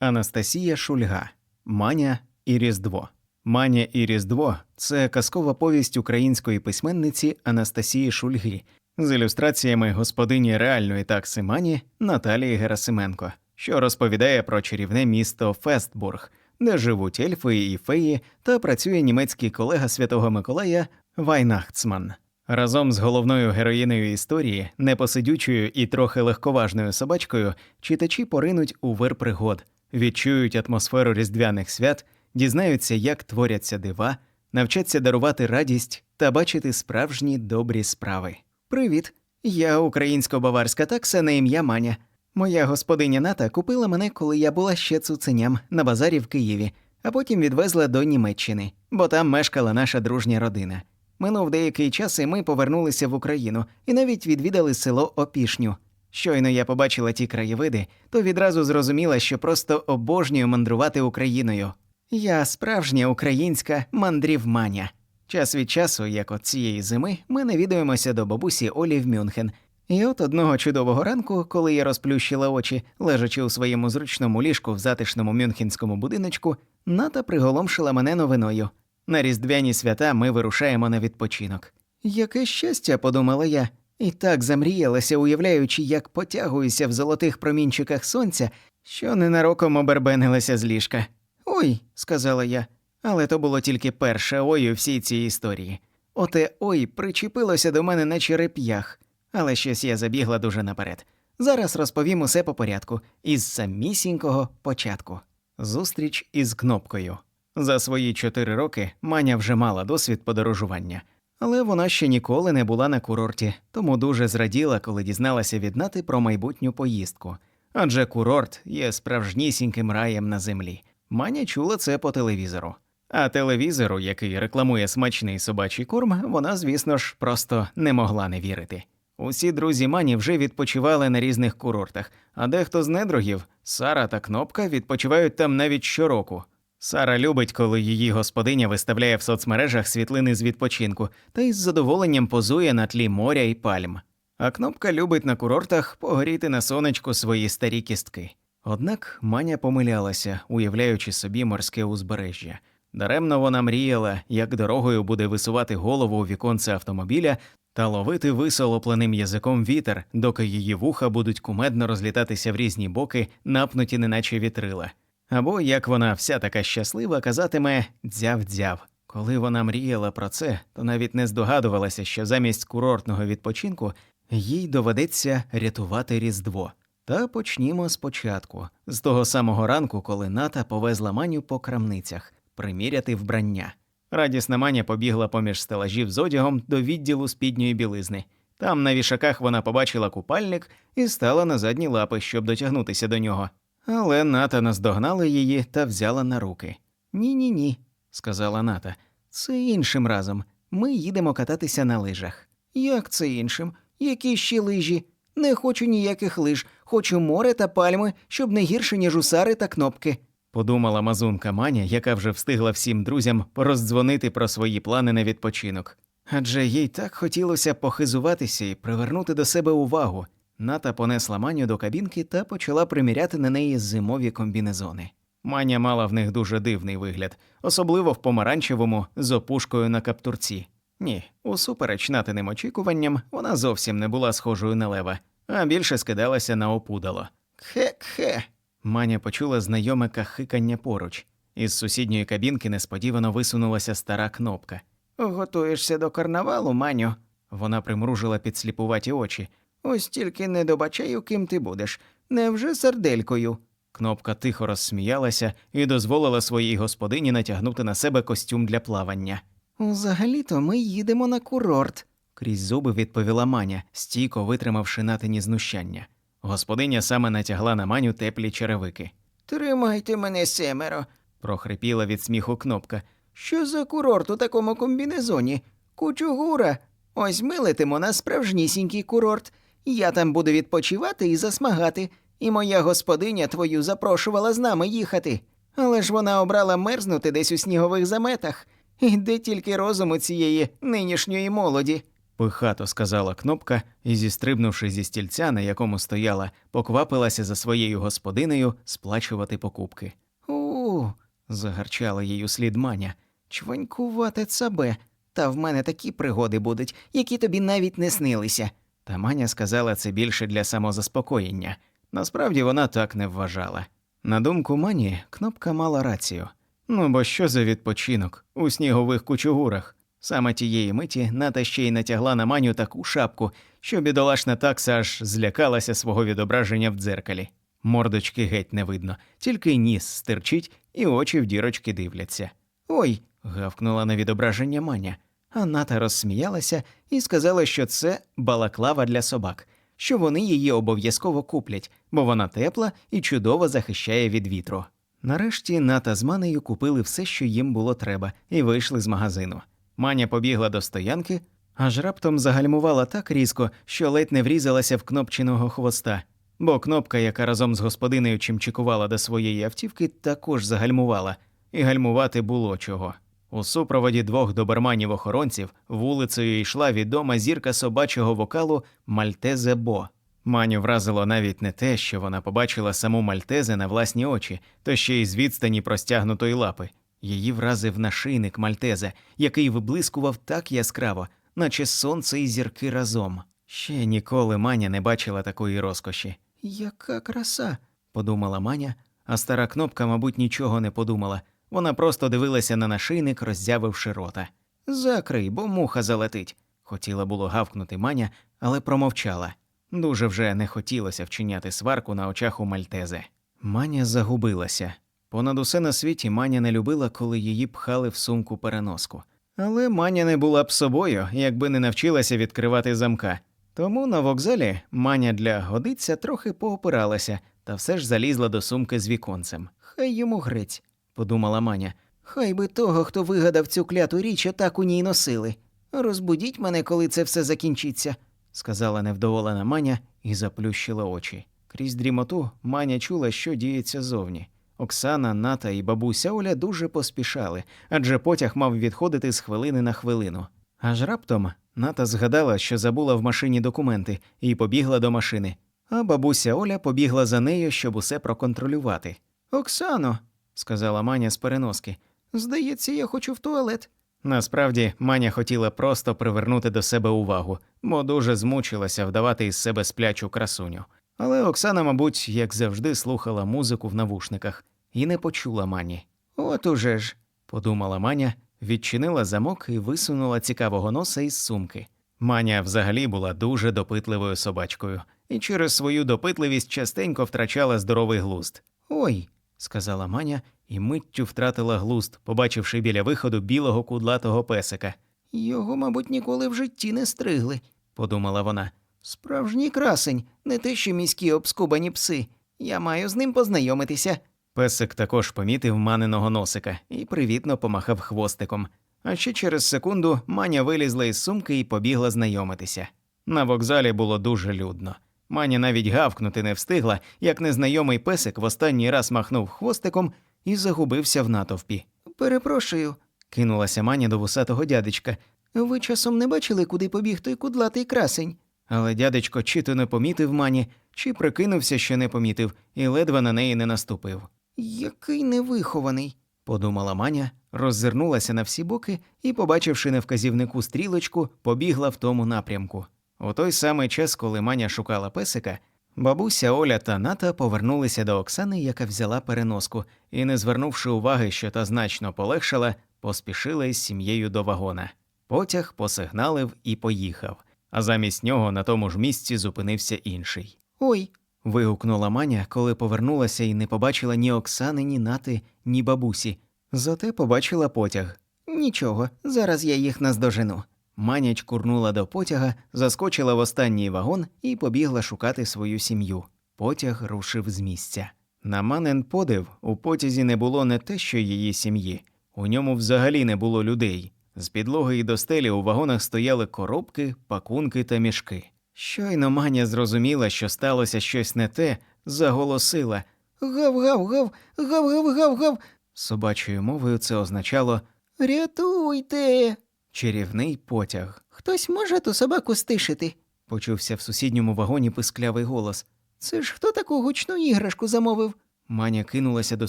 Анастасія Шульга Маня і Різдво. Маня і Різдво це казкова повість української письменниці Анастасії Шульги з ілюстраціями господині реальної такси Мані Наталії Герасименко, що розповідає про чарівне місто Фестбург, де живуть ельфи і феї, та працює німецький колега Святого Миколая Вайнахцман. Разом з головною героїнею історії, непосидючою і трохи легковажною собачкою, читачі поринуть у вир пригод, відчують атмосферу різдвяних свят, дізнаються, як творяться дива, навчаться дарувати радість та бачити справжні добрі справи. Привіт! Я українсько-баварська такса на ім'я Маня. Моя господиня Ната купила мене, коли я була ще цуценям на базарі в Києві, а потім відвезла до Німеччини, бо там мешкала наша дружня родина. Минув деякий час, і ми повернулися в Україну і навіть відвідали село Опішню. Щойно я побачила ті краєвиди, то відразу зрозуміла, що просто обожнюю мандрувати Україною. Я справжня українська мандрівманя. Час від часу, як от цієї зими, ми навідуємося до бабусі Олі в Мюнхен. І от одного чудового ранку, коли я розплющила очі, лежачи у своєму зручному ліжку в затишному мюнхенському будиночку, ната приголомшила мене новиною. На різдвяні свята ми вирушаємо на відпочинок. Яке щастя, подумала я, і так замріялася, уявляючи, як потягуюся в золотих промінчиках сонця, що ненароком обербенилася з ліжка. Ой, сказала я, але то було тільки перше ой у всій цій історії. Оте ой причепилося до мене на череп'ях, але щось я забігла дуже наперед. Зараз розповім усе по порядку, із самісінького початку. Зустріч із кнопкою. За свої чотири роки Маня вже мала досвід подорожування, але вона ще ніколи не була на курорті, тому дуже зраділа, коли дізналася від Нати про майбутню поїздку. Адже курорт є справжнісіньким раєм на землі. Маня чула це по телевізору. А телевізору, який рекламує смачний собачий корм, вона, звісно ж, просто не могла не вірити. Усі друзі Мані вже відпочивали на різних курортах, а дехто з недругів, Сара та Кнопка, відпочивають там навіть щороку. Сара любить, коли її господиня виставляє в соцмережах світлини з відпочинку та із задоволенням позує на тлі моря і пальм. А кнопка любить на курортах погоріти на сонечку свої старі кістки. Однак Маня помилялася, уявляючи собі морське узбережжя. Даремно вона мріяла, як дорогою буде висувати голову у віконце автомобіля та ловити висолопленим язиком вітер, доки її вуха будуть кумедно розлітатися в різні боки, напнуті неначе вітрила. Або як вона вся така щаслива казатиме дзяв-дзяв. Коли вона мріяла про це, то навіть не здогадувалася, що замість курортного відпочинку їй доведеться рятувати Різдво. Та почнімо спочатку, з того самого ранку, коли Ната повезла маню по крамницях, приміряти вбрання. Радісна маня побігла поміж стелажів з одягом до відділу спідньої білизни. Там на вішаках вона побачила купальник і стала на задні лапи, щоб дотягнутися до нього. Але Ната наздогнала її та взяла на руки. Ні, ні, ні, сказала Ната. Це іншим разом. Ми їдемо кататися на лижах. Як це іншим? Які ще лижі? Не хочу ніяких лиж, хочу море та пальми, щоб не гірше, ніж усари та кнопки. Подумала мазунка Маня, яка вже встигла всім друзям роздзвонити про свої плани на відпочинок. Адже їй так хотілося похизуватися і привернути до себе увагу. Ната понесла Маню до кабінки та почала приміряти на неї зимові комбінезони. Маня мала в них дуже дивний вигляд, особливо в помаранчевому з опушкою на каптурці. Ні, усупереч натиним очікуванням, вона зовсім не була схожою на лева, а більше скидалася на опудало. Кхе-кхе. Маня почула знайоме кахикання поруч. Із сусідньої кабінки несподівано висунулася стара кнопка. Готуєшся до карнавалу, Маню? Вона примружила підсліпуваті очі. Ось тільки не добачаю, ким ти будеш. Невже серделькою? Кнопка тихо розсміялася і дозволила своїй господині натягнути на себе костюм для плавання. Взагалі-то ми їдемо на курорт, крізь зуби відповіла Маня, стійко витримавши натині знущання. Господиня саме натягла на маню теплі черевики. Тримайте мене семеро, прохрипіла від сміху кнопка. Що за курорт у такому комбінезоні? Кучугура. Ось ми летимо на справжнісінький курорт. Я там буду відпочивати і засмагати, і моя господиня твою запрошувала з нами їхати. Але ж вона обрала мерзнути десь у снігових заметах. І де тільки розуму цієї нинішньої молоді. пихато сказала кнопка і, зістрибнувши зі стільця, на якому стояла, поквапилася за своєю господинею сплачувати покупки. У. загарчала їй услід маня. Чванькувате цабе. Та в мене такі пригоди будуть, які тобі навіть не снилися. Та Маня сказала це більше для самозаспокоєння. Насправді вона так не вважала. На думку Мані, кнопка мала рацію. Ну бо що за відпочинок у снігових кучугурах? Саме тієї миті Ната ще й натягла на Маню таку шапку, що бідолашна такса аж злякалася свого відображення в дзеркалі. Мордочки геть не видно, тільки ніс стирчить і очі в дірочки дивляться. Ой. гавкнула на відображення Маня. А Ната розсміялася і сказала, що це балаклава для собак, що вони її обов'язково куплять, бо вона тепла і чудово захищає від вітру. Нарешті Ната з Манею купили все, що їм було треба, і вийшли з магазину. Маня побігла до стоянки, аж раптом загальмувала так різко, що ледь не врізалася в кнопчиного хвоста, бо кнопка, яка разом з господинею чимчикувала до своєї автівки, також загальмувала, і гальмувати було чого. У супроводі двох доберманів-охоронців вулицею йшла відома зірка собачого вокалу Мальтезе Бо. Маню вразило навіть не те, що вона побачила саму Мальтезе на власні очі, то ще й з відстані простягнутої лапи. Її вразив нашийник Мальтезе, який виблискував так яскраво, наче сонце і зірки разом. Ще ніколи Маня не бачила такої розкоші. Яка краса, подумала Маня, а стара кнопка, мабуть, нічого не подумала. Вона просто дивилася на нашийник, роззявивши рота. Закрий, бо муха залетить. Хотіла було гавкнути Маня, але промовчала. Дуже вже не хотілося вчиняти сварку на очах у Мальтезе. Маня загубилася. Понад усе на світі Маня не любила, коли її пхали в сумку переноску. Але Маня не була б собою, якби не навчилася відкривати замка. Тому на вокзалі Маня для годиця трохи поопиралася та все ж залізла до сумки з віконцем. Хай йому грець, подумала Маня. Хай би того, хто вигадав цю кляту річ, отак у ній носили. Розбудіть мене, коли це все закінчиться, сказала невдоволена Маня і заплющила очі. Крізь дрімоту Маня чула, що діється зовні. Оксана, Ната і бабуся Оля дуже поспішали, адже потяг мав відходити з хвилини на хвилину. Аж раптом Ната згадала, що забула в машині документи, і побігла до машини. А бабуся Оля побігла за нею, щоб усе проконтролювати. Оксано, сказала Маня з переноски, здається, я хочу в туалет. Насправді, Маня хотіла просто привернути до себе увагу, бо дуже змучилася вдавати із себе сплячу красуню. Але Оксана, мабуть, як завжди, слухала музику в навушниках і не почула Мані. От уже ж, подумала Маня, відчинила замок і висунула цікавого носа із сумки. Маня взагалі була дуже допитливою собачкою, і через свою допитливість частенько втрачала здоровий глузд. Ой, сказала Маня і миттю втратила глузд, побачивши біля виходу білого кудлатого песика. Його, мабуть, ніколи в житті не стригли, подумала вона. Справжній красень, не те, що міські обскубані пси. Я маю з ним познайомитися. Песик також помітив маниного носика і привітно помахав хвостиком. А ще через секунду Маня вилізла із сумки і побігла знайомитися. На вокзалі було дуже людно. Маня навіть гавкнути не встигла, як незнайомий песик в останній раз махнув хвостиком і загубився в натовпі. Перепрошую, кинулася Маня до вусатого дядечка. Ви часом не бачили, куди побіг той кудлатий красень? Але дядечко чи то не помітив Мані, чи прикинувся, що не помітив, і ледве на неї не наступив. Який невихований, подумала Маня, роззирнулася на всі боки і, побачивши на вказівнику стрілочку, побігла в тому напрямку. У той самий час, коли Маня шукала песика, бабуся Оля та Ната повернулися до Оксани, яка взяла переноску, і, не звернувши уваги, що та значно полегшала, поспішила із сім'єю до вагона. Потяг посигналив і поїхав, а замість нього на тому ж місці зупинився інший. Ой. вигукнула Маня, коли повернулася і не побачила ні Оксани, ні Нати, ні бабусі. Зате побачила потяг. Нічого, зараз я їх наздожену. Маня чкурнула до потяга, заскочила в останній вагон і побігла шукати свою сім'ю. Потяг рушив з місця. На манен подив у потязі не було не те, що її сім'ї, у ньому взагалі не було людей. З підлоги і до стелі у вагонах стояли коробки, пакунки та мішки. Щойно Маня зрозуміла, що сталося щось не те, заголосила Гав-гав-гав, гав-гав-гав-гав. Собачою мовою це означало Рятуйте. Чарівний потяг. Хтось може ту собаку стишити. Почувся в сусідньому вагоні писклявий голос. Це ж хто таку гучну іграшку замовив? Маня кинулася до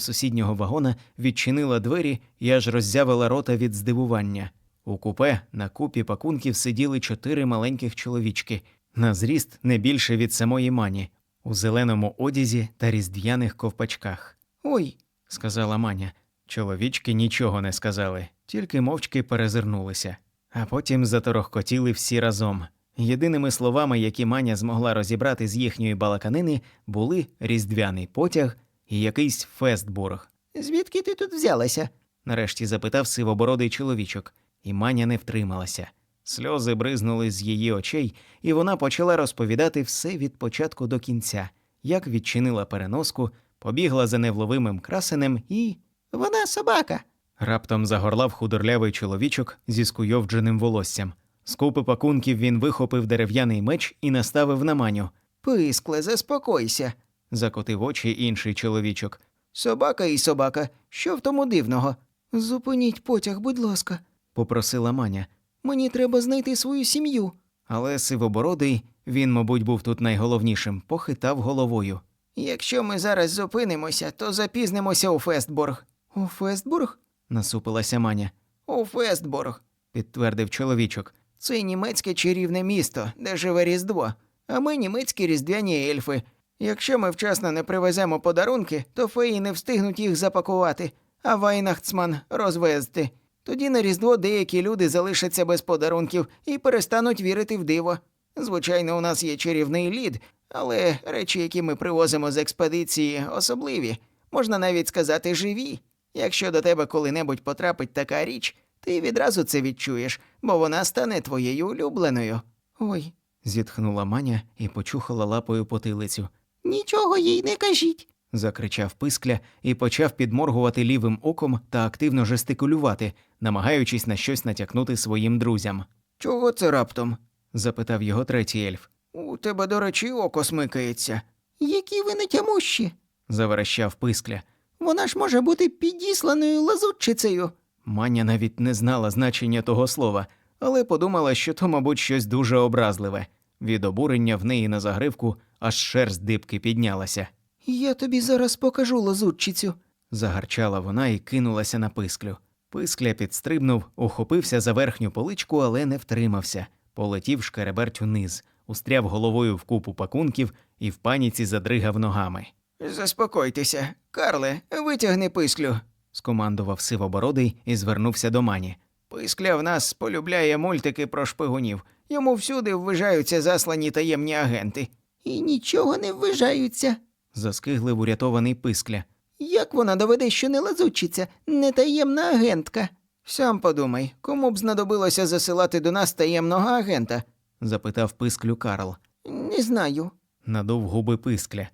сусіднього вагона, відчинила двері і аж роззявила рота від здивування. У купе на купі пакунків сиділи чотири маленьких чоловічки, на зріст не більше від самої мані, у зеленому одязі та різдвяних ковпачках. Ой, сказала Маня. Чоловічки нічого не сказали, тільки мовчки перезирнулися, а потім заторохкотіли всі разом. Єдиними словами, які Маня змогла розібрати з їхньої балаканини, були різдвяний потяг і якийсь фестбург. звідки ти тут взялася? Нарешті запитав сивобородий чоловічок, і Маня не втрималася. Сльози бризнули з її очей, і вона почала розповідати все від початку до кінця, як відчинила переноску, побігла за невловимим красенем і. Вона собака. Раптом загорлав худорлявий чоловічок зі скуйовдженим волоссям. З купи пакунків він вихопив дерев'яний меч і наставив на маню. Пискле, заспокойся. Закотив очі інший чоловічок. Собака і собака. Що в тому дивного? Зупиніть потяг, будь ласка. Попросила маня. Мені треба знайти свою сім'ю. Але сивобородий, він, мабуть, був тут найголовнішим, похитав головою. Якщо ми зараз зупинимося, то запізнимося у Фестборг. У Фестбург? Насупилася маня. У Фестборг. Підтвердив чоловічок. Це німецьке чарівне місто, де живе Різдво, а ми німецькі різдвяні ельфи. Якщо ми вчасно не привеземо подарунки, то феї не встигнуть їх запакувати, а Вайнахцман розвезти. Тоді на Різдво деякі люди залишаться без подарунків і перестануть вірити в диво. Звичайно, у нас є чарівний лід, але речі, які ми привозимо з експедиції, особливі, можна навіть сказати, живі. Якщо до тебе коли-небудь потрапить така річ, ти відразу це відчуєш, бо вона стане твоєю улюбленою. Ой, Зітхнула маня і почухала лапою потилицю. нічого їй не кажіть. Закричав пискля і почав підморгувати лівим оком та активно жестикулювати, намагаючись на щось натякнути своїм друзям. Чого це раптом? Запитав його третій ельф. У тебе, до речі, око смикається. Які ви нетямущі. Заверещав пискля. Вона ж може бути підісланою лазутчицею. Маня навіть не знала значення того слова, але подумала, що то, мабуть, щось дуже образливе. Від обурення в неї на загривку аж шерсть дибки піднялася. Я тобі зараз покажу лазутчицю. Загарчала вона і кинулася на писклю. Пискля підстрибнув, ухопився за верхню поличку, але не втримався. Полетів шкереберть униз, устряв головою в купу пакунків і в паніці задригав ногами. Заспокойтеся. Карле, витягни писклю. Скомандував сивобородий і звернувся до мані. Пискля в нас полюбляє мультики про шпигунів. Йому всюди ввижаються заслані таємні агенти. І нічого не ввижаються. Заскиглив урятований пискля. Як вона доведе, що не лазутчиця, не таємна агентка? Сам подумай, кому б знадобилося засилати до нас таємного агента? запитав писклю Карл. Не знаю. Надув губи пискля.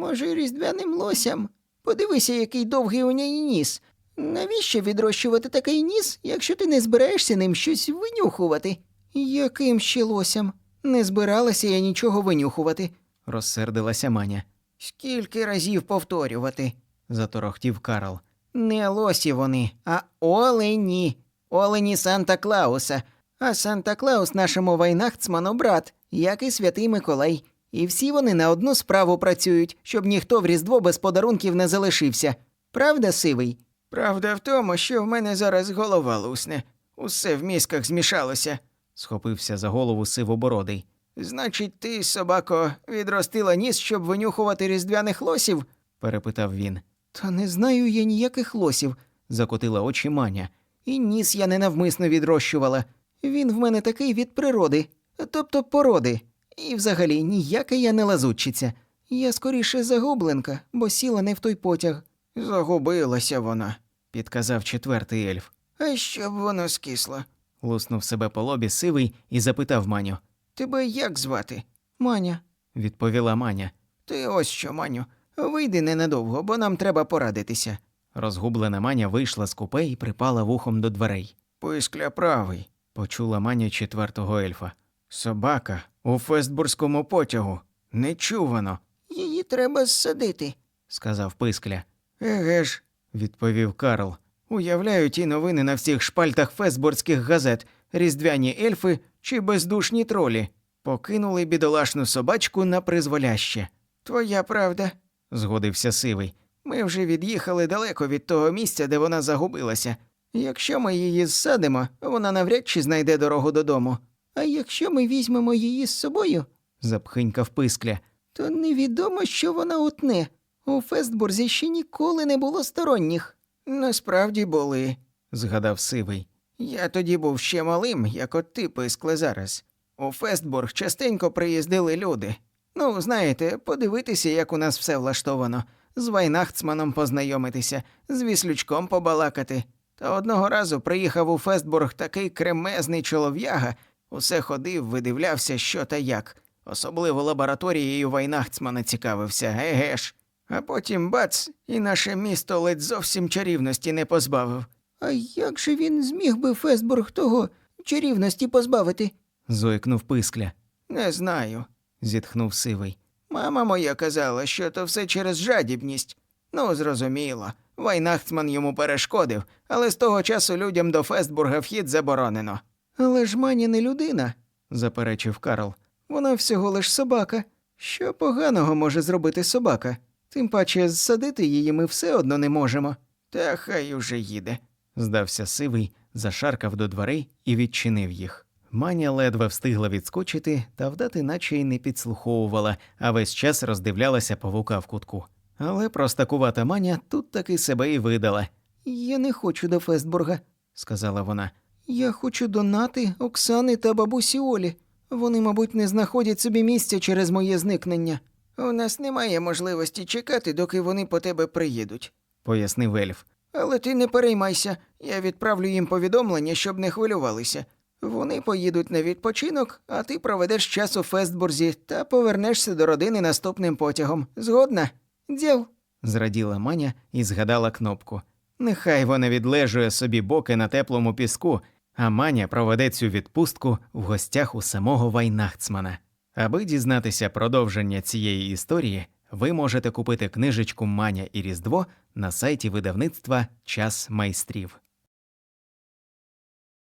Може, різдвяним лосям? Подивися, який довгий у неї ніс. Навіщо відрощувати такий ніс, якщо ти не збираєшся ним щось винюхувати? Яким ще лосям? Не збиралася я нічого винюхувати. Розсердилася маня. Скільки разів повторювати? Заторохтів Карл. Не лосі вони, а олені. Олені Санта Клауса. А Санта Клаус нашому Вайнахцману брат, як і святий Миколай. І всі вони на одну справу працюють, щоб ніхто в Різдво без подарунків не залишився. Правда, сивий? Правда в тому, що в мене зараз голова лусне. Усе в мізках змішалося. Схопився за голову сивобородий. Значить, ти, собако, відростила ніс, щоб винюхувати різдвяних лосів? перепитав він. Та не знаю я ніяких лосів, Закотила очі маня. і ніс я ненавмисно відрощувала. Він в мене такий від природи, тобто породи. І взагалі ніяка я не лазутчиця. Я скоріше загубленка, бо сіла не в той потяг. Загубилася вона, Підказав четвертий ельф. а щоб воно скисло. Луснув себе по лобі сивий і запитав Маню. Тебе як звати? Маня. Відповіла Маня. Ти ось що, Маню. Вийди ненадовго, бо нам треба порадитися. Розгублена Маня вийшла з купе і припала вухом до дверей. Пискля правий. Почула Маня четвертого ельфа. Собака у Фестбурзькому потягу. Нечувано. Її треба зсадити, сказав пискля. Еге ж, Відповів Карл. уявляю ті новини на всіх шпальтах фестбурзьких газет. різдвяні ельфи чи бездушні тролі. Покинули бідолашну собачку на призволяще. Твоя правда, згодився сивий. ми вже від'їхали далеко від того місця, де вона загубилася. Якщо ми її зсадимо, вона навряд чи знайде дорогу додому. А якщо ми візьмемо її з собою, Запхинькав пискля. то невідомо, що вона утне. У Фестбурзі ще ніколи не було сторонніх. Насправді були. згадав сивий. Я тоді був ще малим, як от ти пискле зараз. У Фестбург частенько приїздили люди. Ну, знаєте, подивитися, як у нас все влаштовано, з Вайнахцманом познайомитися, з віслючком побалакати. Та одного разу приїхав у Фестбург такий кремезний чолов'яга, усе ходив, видивлявся, що та як. Особливо лабораторією Вайнахцмана цікавився, еге ж. А потім бац, і наше місто ледь зовсім чарівності не позбавив. А як же він зміг би Фесбург того чарівності позбавити? Зойкнув пискля. Не знаю. Зітхнув сивий. Мама моя казала, що то все через жадібність. Ну, зрозуміло. Вайнахтман йому перешкодив, але з того часу людям до Фестбурга вхід заборонено. Але ж мані не людина, заперечив Карл. вона всього лиш собака. Що поганого може зробити собака? Тим паче зсадити її ми все одно не можемо. Та хай уже їде. Здався сивий, зашаркав до дверей і відчинив їх. Маня ледве встигла відскочити та вдати, наче й не підслуховувала, а весь час роздивлялася павука в кутку. Але простакувата Маня тут таки себе і видала, Я не хочу до Фестбурга, сказала вона. Я хочу до Нати, Оксани та бабусі Олі. Вони, мабуть, не знаходять собі місця через моє зникнення. У нас немає можливості чекати, доки вони по тебе приїдуть. Пояснив ельф. Але ти не переймайся, я відправлю їм повідомлення, щоб не хвилювалися. Вони поїдуть на відпочинок, а ти проведеш час у Фестбурзі та повернешся до родини наступним потягом. Згодна? Діл. Зраділа Маня і згадала кнопку. Нехай вона відлежує собі боки на теплому піску, а Маня проведе цю відпустку в гостях у самого Вайнахцмана. Аби дізнатися продовження цієї історії, ви можете купити книжечку Маня і Різдво на сайті видавництва Час майстрів.